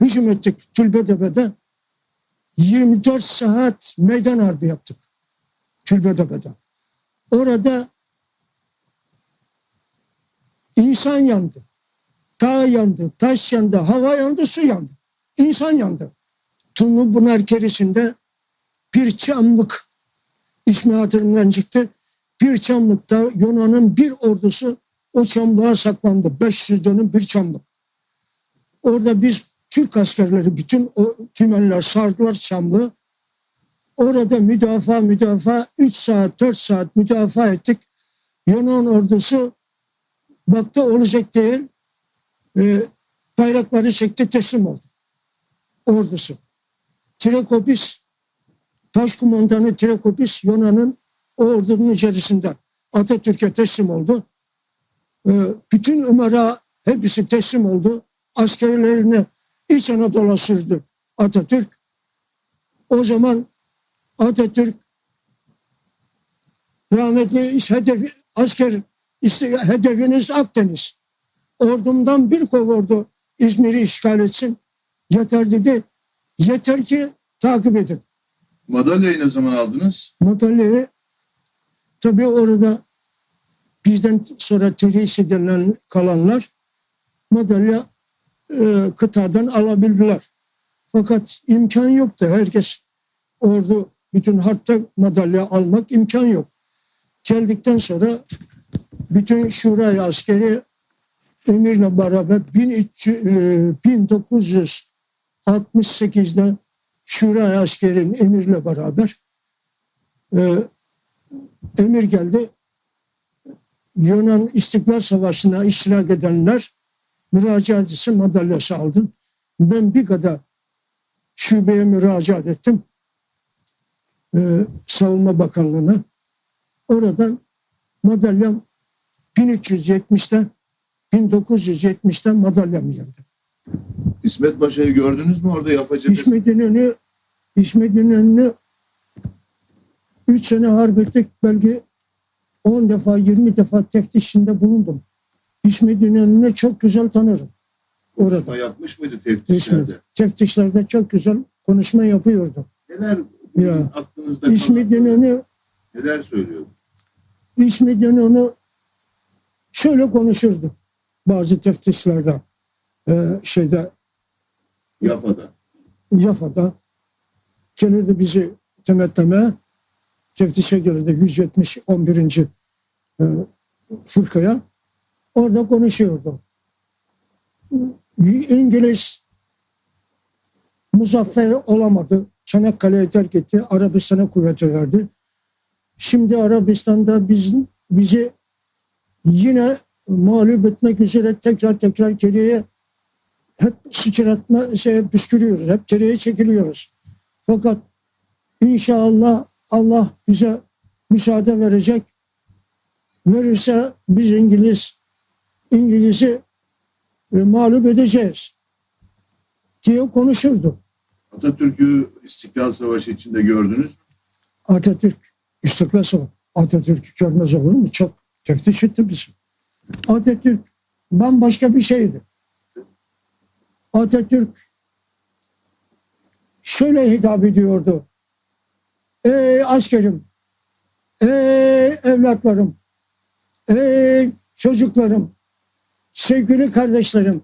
hücum ettik Tülbedebe'de. 24 saat meydan harbi yaptık. Tülbedebe'de. Orada insan yandı. Dağ yandı, taş yandı, hava yandı, su yandı. İnsan yandı. Tunlu Pınar kerisinde bir çamlık ismi hatırımdan çıktı. Bir çamlıkta Yunan'ın bir ordusu o çamlığa saklandı. 500 dönüm bir çamlık. Orada biz Türk askerleri bütün o tümenler sardılar çamlığı. Orada müdafaa müdafaa 3 saat 4 saat müdafaa ettik. Yunan ordusu baktı olacak değil. E, bayrakları çekti teslim oldu. Ordusu. Trekopis Başkumandanı Trekopis Yunan'ın o ordunun içerisinde Atatürk'e teslim oldu. Ee, bütün Umara hepsi teslim oldu. Askerlerini İç Anadolu'ya sürdü Atatürk. O zaman Atatürk rahmetli hedef, asker hedefiniz Akdeniz. Ordumdan bir kol ordu İzmir'i işgal etsin. Yeter dedi. Yeter ki takip edin. Madalyayı ne zaman aldınız? Madalyayı tabii orada bizden sonra terhis edilen kalanlar madalya e, kıtadan alabildiler. Fakat imkan yoktu. Herkes ordu bütün harpta madalya almak imkan yok. Geldikten sonra bütün şuraya askeri emirle beraber 1300, e, 1968'de Şura askerin emirle beraber e, emir geldi. Yunan İstiklal Savaşı'na iştirak edenler müracaatçısı madalyası aldı. Ben bir kadar şubeye müracaat ettim. E, Savunma Bakanlığı'na. Oradan madalyam 1370'te 1970'te madalyam geldi. İsmet Paşa'yı gördünüz mü orada yapacak? İsmet İnönü İsmet İnönü'nü 3 sene harp ettik. Belki 10 defa 20 defa teftişinde bulundum. İsmet İnönü'nü çok güzel tanırım. Orada. Konuşma yapmış mıydı teftiшлerde? İsmet. Teftişlerde çok güzel konuşma yapıyordu. Neler Ya. aklınızda İsmet İnönü Neler söylüyordu? İsmet İnönü şöyle konuşurdu. Bazı teftişlerde e, şeyde Yafa'da. Yafa'da gelirdi bizi temetteme teftişe gelirdi 170 11. e, fırkaya orada konuşuyordu. İngiliz muzaffer olamadı. Çanakkale'ye terk etti. Arabistan'a kuvveti verdi. Şimdi Arabistan'da biz, bizi yine mağlup etmek üzere tekrar tekrar geriye hep sıçratma şey püskürüyoruz. Hep geriye çekiliyoruz. Fakat inşallah Allah bize müsaade verecek. Verirse biz İngiliz İngiliz'i e, mağlup edeceğiz diye konuşurdu. Atatürk'ü İstiklal Savaşı içinde gördünüz mü? Atatürk İstiklal Savaşı. Atatürk görmez olur mu? Çok teftiş etti bizi. Atatürk bambaşka bir şeydi. Atatürk şöyle hitap ediyordu. Ey askerim, ey evlatlarım, ey çocuklarım, sevgili kardeşlerim.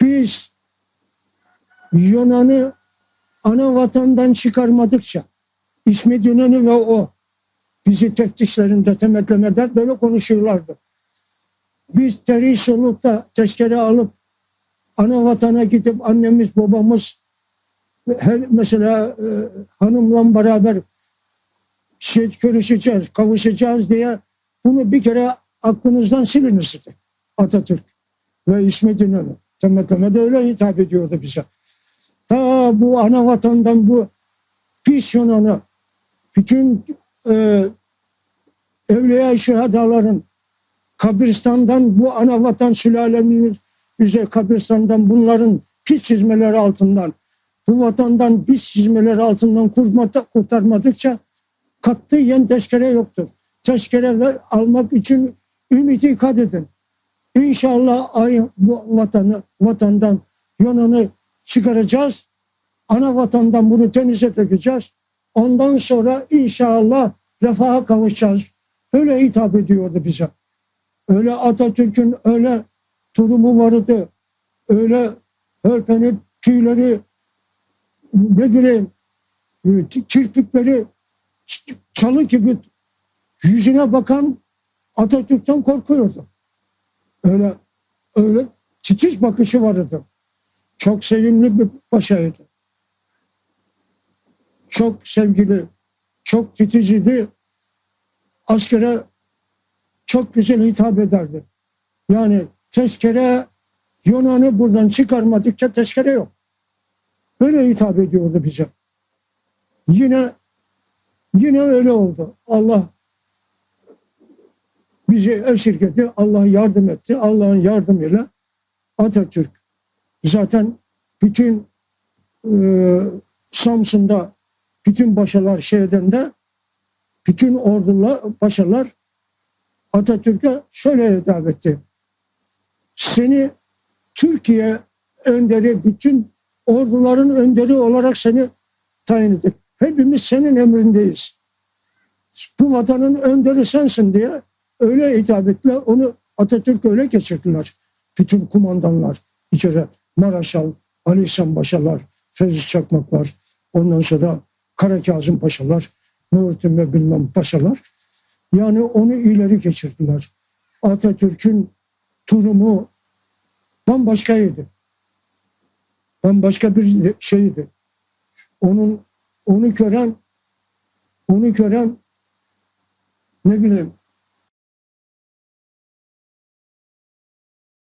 Biz Yunan'ı ana vatandan çıkarmadıkça İsmet İnönü ve o bizi teftişlerinde, temetlemede böyle konuşuyorlardı. Biz teri solukta tezkere alıp ana vatana gidip annemiz babamız her mesela e, hanımla beraber şey görüşeceğiz, kavuşacağız diye bunu bir kere aklınızdan siliniz dedi Atatürk ve İsmet İnönü. Temetleme de öyle hitap ediyordu bize. Ta bu ana vatandan bu pis Yunan'ı bütün e, evliya şehadaların kabristandan bu ana vatan sülalemiz bize kabristandan bunların pis çizmeleri altından bu vatandan pis çizmeleri altından kurtarmadıkça katiyen tezkere yoktur. Tezkere ver- almak için ümit ikad edin. İnşallah ay, bu vatanı, vatandan Yunan'ı çıkaracağız. Ana vatandan bunu temize dökeceğiz. Ondan sonra inşallah refaha kavuşacağız. Öyle hitap ediyordu bize. Öyle Atatürk'ün öyle turumu vardı. Öyle hörpeni, tüyleri, ne bileyim, kirpikleri çalı gibi yüzüne bakan Atatürk'ten korkuyordu. Öyle öyle titiz bakışı vardı. Çok sevimli bir paşaydı. Çok sevgili, çok titiz idi. Askere çok güzel hitap ederdi. Yani tezkere Yunan'ı buradan çıkarmadıkça tezkere yok. Böyle hitap ediyordu bize. Yine yine öyle oldu. Allah bizi esirgedi. Allah yardım etti. Allah'ın yardımıyla Atatürk zaten bütün e, Samsun'da bütün başalar şeyden de bütün ordular, paşalar Atatürk'e şöyle hitap etti. Seni Türkiye önderi, bütün orduların önderi olarak seni tayin ettik. Hepimiz senin emrindeyiz. Bu vatanın önderi sensin diye öyle hitap ettiler. Onu Atatürk öyle geçirdiler. Bütün kumandanlar içeri. Maraşal, Ali İhsan Paşalar, Fevzi Çakmaklar, ondan sonra Kara Kazım Paşalar, Nurettin ve bilmem paşalar. Yani onu ileri geçirdiler. Atatürk'ün turumu bambaşkaydı. Bambaşka bir şeydi. Onun onu gören onu gören ne bileyim